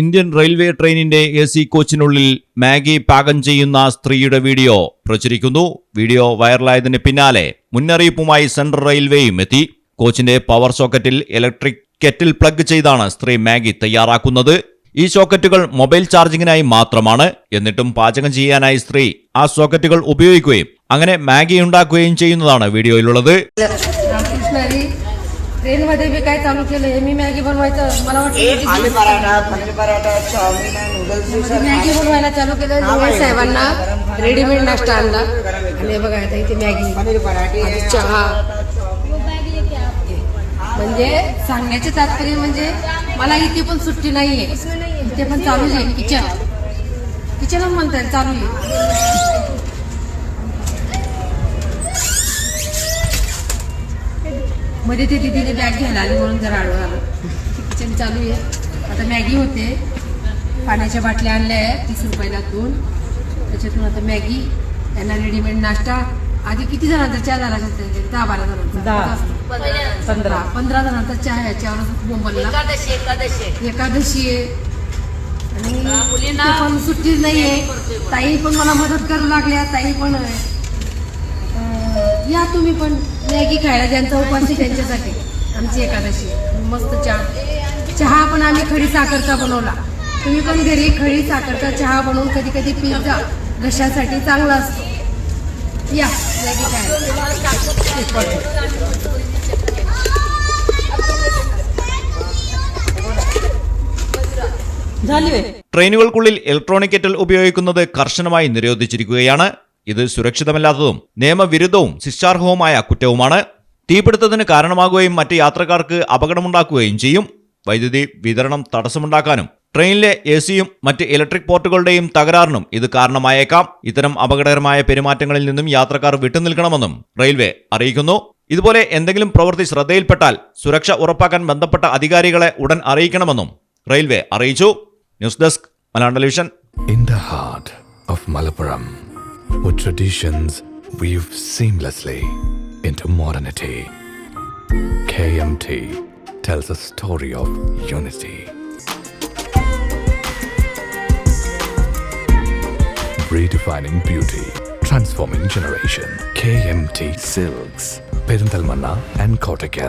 Indian railway ട്രെയിനിന്റെ A C കോച്ചിനുള്ളിൽ Maggi പാകം ചെയ്യുന്ന സ്ത്രീയുടെ വീഡിയോ പ്രചരിക്കുന്നു. വീഡിയോ വൈറലായതിന് പിന്നാലെ മുന്നറിയിപ്പുമായി സെൻട്രൽ റെയിൽവേയും എത്തി. കോച്ചിന്റെ പവർ സോക്കറ്റിൽ ഇലക്ട്രിക് കെറ്റിൽ പ്ലഗ് ചെയ്താണ് സ്ത്രീ മാഗി തയ്യാറാക്കുന്നത്. ഈ സോക്കറ്റുകൾ മൊബൈൽ ചാർജിങ്ങിനായി മാത്രമാണ്. എന്നിട്ടും പാചകം ചെയ്യാനായി സ്ത്രീ ആ സോക്കറ്റുകൾ ഉപയോഗിക്കുകയും അങ്ങനെ മാഗി ഉണ്ടാക്കുകയും ചെയ്യുന്നതാണ് വീഡിയോയിലുള്ളത്. रामकृष्णारी ट्रेनमध्ये बी काय चालू केलं हे मी मॅगी बनवायचं मला आलू वाटतं paratha paneer paratha chowmein noodles Maggi बनवायला चालू केलं दोघे साहेबांना रेडीमेड नाश्ता आणला. आणि हे बघा आता इथे मॅगी. पनीर पराठे आणि चहा. म्हणजे सांगण्याचे तात्पर्य म्हणजे मला इथे पण सुट्टी नाहीये. इथे पण चालूच आहे किचन. किचनच म्हणतात चालू आहे. मध्ये ते दिदीने बॅग घ्यायला आली म्हणून जरा आडवं आलं. किचन चालू आहे. आता मॅगी होते. पाण्याच्या बाटल्या आणल्या आहे तीस रुपयाला दोन त्याच्यातून आता मॅगी त्यांना रेडीमेड नाश्ता. आधी किती जणांचा चहा झाला असेल त्यांच्या? दहा बारा जणांचा. पंधरा. पंधरा जणांचा चहा याच्यावर बोंबलला. एकादशी आहे. आणि मुलींना- पण सुट्टी नाहीये. ताई पण मला मदत करू लागल्या. ताई पण या तुम्ही पण मॅगी खायला ज्यांचा उपास आहे त्यांच्यासाठी आमची एकादशी आहे. मस्त चहा चहा पण आम्ही खडी साखरचा बनवला तुम्ही पण घरी खडी साखरचा चहा बनवून कधी कधी पीत जा घशासाठी चांगला असतो या मॅगी खायला ട്രെയിനുകൾക്കുള്ളിൽ ഇലക്ട്രോണിക് കെറ്റൽ ഉപയോഗിക്കുന്നത് കർശനമായി നിരോധിച്ചിരിക്കുകയാണ് ഇത് സുരക്ഷിതമല്ലാത്തതും നിയമവിരുദ്ധവും ശിക്ഷാർഹവുമായ കുറ്റവുമാണ്. തീപിടുത്തത്തിന് കാരണമാകുകയും മറ്റ് യാത്രക്കാർക്ക് അപകടമുണ്ടാക്കുകയും ചെയ്യും. വൈദ്യുതി വിതരണം തടസ്സമുണ്ടാക്കാനും ട്രെയിനിലെ എ സിയും മറ്റ് ഇലക്ട്രിക് പോർട്ടുകളുടെയും തകരാറിനും ഇത് കാരണമായേക്കാം. ഇത്തരം അപകടകരമായ പെരുമാറ്റങ്ങളിൽ നിന്നും യാത്രക്കാർ വിട്ടുനിൽക്കണമെന്നും റെയിൽവേ അറിയിക്കുന്നു. ഇതുപോലെ എന്തെങ്കിലും പ്രവൃത്തി ശ്രദ്ധയിൽപ്പെട്ടാൽ സുരക്ഷ ഉറപ്പാക്കാൻ ബന്ധപ്പെട്ട അധികാരികളെ ഉടൻ അറിയിക്കണമെന്നും റെയിൽവേ അറിയിച്ചു. News desk Malayalam television. In the heart of Malappuram, where traditions weave seamlessly into modernity, KMT tells a story of unity. Redefining beauty, transforming generation. KMT Silks, Perindalmanna and Kottakkal.